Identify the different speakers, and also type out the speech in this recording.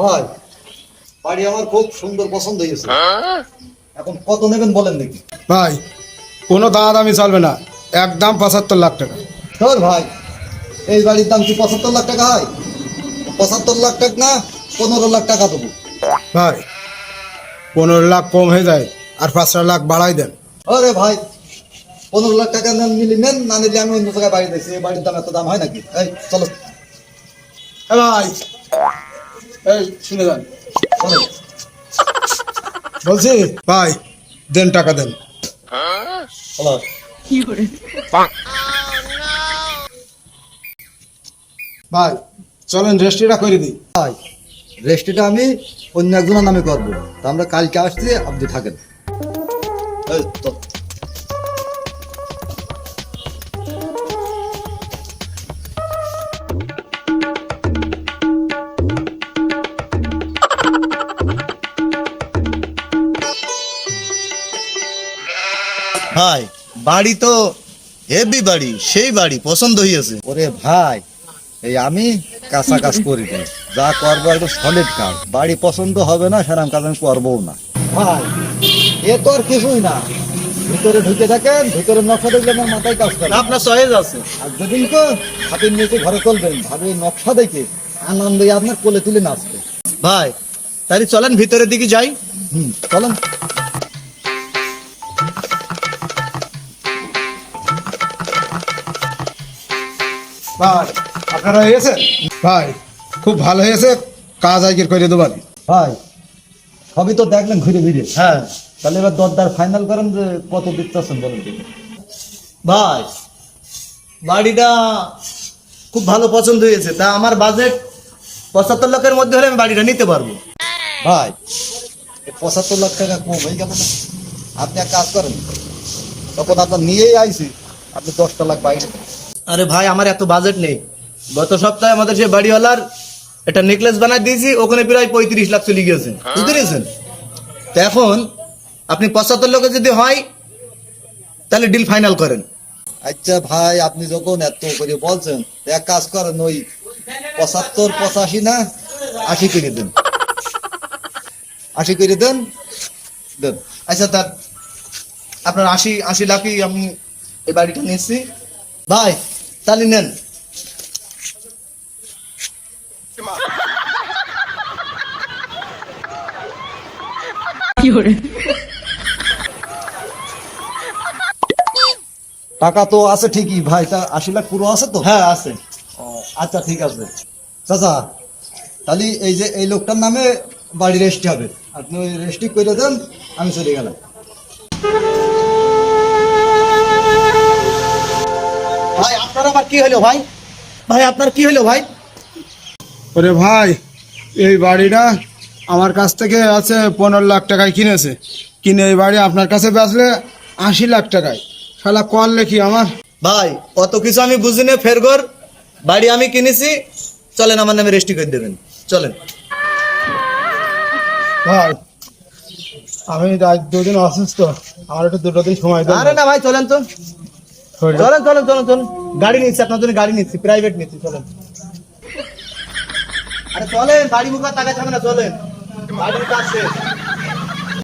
Speaker 1: ভাই বাড়ি আমার খুব সুন্দর পছন্দ হয়েছে। এখন কত নেবেন বলেন দেখি।
Speaker 2: ভাই কোনো দামাদামি চলবে না। একদম পঁচাত্তর লাখ টাকা।
Speaker 1: ধর ভাই এই বাড়ির দাম কি পঁচাত্তর লাখ টাকা হয়? পঁচাত্তর লাখ টাকা না পনেরো লাখ টাকা দেবো।
Speaker 2: ভাই পনেরো লাখ কম হয়ে যায় আর পাঁচটা লাখ বাড়াই দেন।
Speaker 1: আরে ভাই পনেরো লাখ টাকা নেন মিলি নেন না নিলে আমি অন্য জায়গায় বাড়ি দেখছি এই বাড়ির দাম এত দাম হয় নাকি? এই চলো।
Speaker 2: ভাই এই শুনে যান। বলছি ভাই দেন টাকা দেন। ভাই চলেন রেস্টিটা করে দিই।
Speaker 1: ভাই রেস্টিটা আমি অন্য একজনের নামে করব। তা আমরা কালকে আসছি আপনি থাকেন। এই।
Speaker 3: ভাই বাড়ি তো হেভি বাড়ি সেই বাড়ি পছন্দ হইয়াছে।
Speaker 1: ওরে ভাই এই আমি কাঁচা কাজ করি না যা করব একটু সলিড কাজ। বাড়ি পছন্দ হবে না সেরকম কাজ আমি করব না। ভাই এ তো আর কিছুই না। ভিতরে ঢুকে থাকেন ভিতরে নকশা দেখলে আমার মাথায় কাজ করে।
Speaker 3: আপনার সহেজ আছে।
Speaker 1: আর যেদিন তো হাতের নিচে ঘরে চলবেন ভাবে নকশা দেখে আনন্দে আপনার কোলে তুলে নাচবে।
Speaker 3: ভাই তাই চলেন ভিতরের দিকে যাই।
Speaker 1: হুম চলেন।
Speaker 2: ভাই আপনারা হয়েছে ভাই খুব ভালো হয়েছে কাজ আজকের করে দেবেন
Speaker 1: ভাই সবই তো দেখলেন ঘুরে ঘুরে
Speaker 3: হ্যাঁ।
Speaker 1: তাহলে এবার দরদার ফাইনাল করেন যে কত দিতেছেন বলেন
Speaker 3: ভাই বাড়িটা খুব ভালো পছন্দ হয়েছে তা আমার বাজেট পঁচাত্তর লাখের মধ্যে হলে আমি বাড়িটা নিতে পারব।
Speaker 1: ভাই পঁচাত্তর লাখ টাকা কম হয়ে গেল না আপনি এক কাজ করেন তখন আপনার নিয়েই আইছি আপনি দশটা লাখ বাইরে।
Speaker 3: আরে ভাই আমার এত বাজেট নেই। গত সপ্তাহে আমাদের সে বাড়িওয়ালার একটা নেকলেস বানাই দিয়েছি ওখানে প্রায় পঁয়ত্রিশ লাখ চলে গিয়েছে। বুঝতে পেরেছেন? তো এখন আপনি পঁচাত্তর লোকের যদি হয় তাহলে ডিল ফাইনাল করেন।
Speaker 1: আচ্ছা ভাই আপনি যখন এত করে বলছেন এক কাজ করেন ওই পঁচাত্তর পঁচাশি না আশি করে দেন। আশি করে দেন দেন।
Speaker 3: আচ্ছা তার আপনার আশি আশি লাখই আমি এই বাড়িটা নিচ্ছি ভাই তাহলে নেন।
Speaker 1: টাকা তো আছে ঠিকই ভাই তা আশি লাখ পুরো আছে তো?
Speaker 3: হ্যাঁ আছে।
Speaker 1: ও, আচ্ছা ঠিক আছে। চাচা তাহলে এই যে এই লোকটার নামে বাড়ি রেস্টি হবে। আপনি ওই রেস্টি করে দেন আমি চলে গেলাম।
Speaker 3: কি হলো ভাই? ভাই আপনার কি হলো ভাই?
Speaker 2: ওরে ভাই এই বাড়িটা আমার কাছ থেকে আছে পনেরো লাখ টাকায় কিনেছে। কিনে এই বাড়ি আপনার কাছে বেচলে আশি লাখ টাকায়। শালা করলে কি আমার?
Speaker 3: ভাই অত কিছু আমি বুঝি না ফেরগর বাড়ি আমি কিনেছি। চলেন আমার নামে রেস্টি করে দেবেন। চলেন।
Speaker 2: ভাই আমি দুদিন অসুস্থ। আমার একটু দুটো দিন সময়
Speaker 3: আরে না ভাই চলেন তো। চলেন চলেন চলেন চলেন। গাড়ি নিচ্ছি, আপনার জন্য গাড়ি নিচ্ছি প্রাইভেট নিচ্ছি, চলেন। আরে চলেন, বাড়ি মুখা টাকা হবে না, চলেন। বাড়ির শেষ।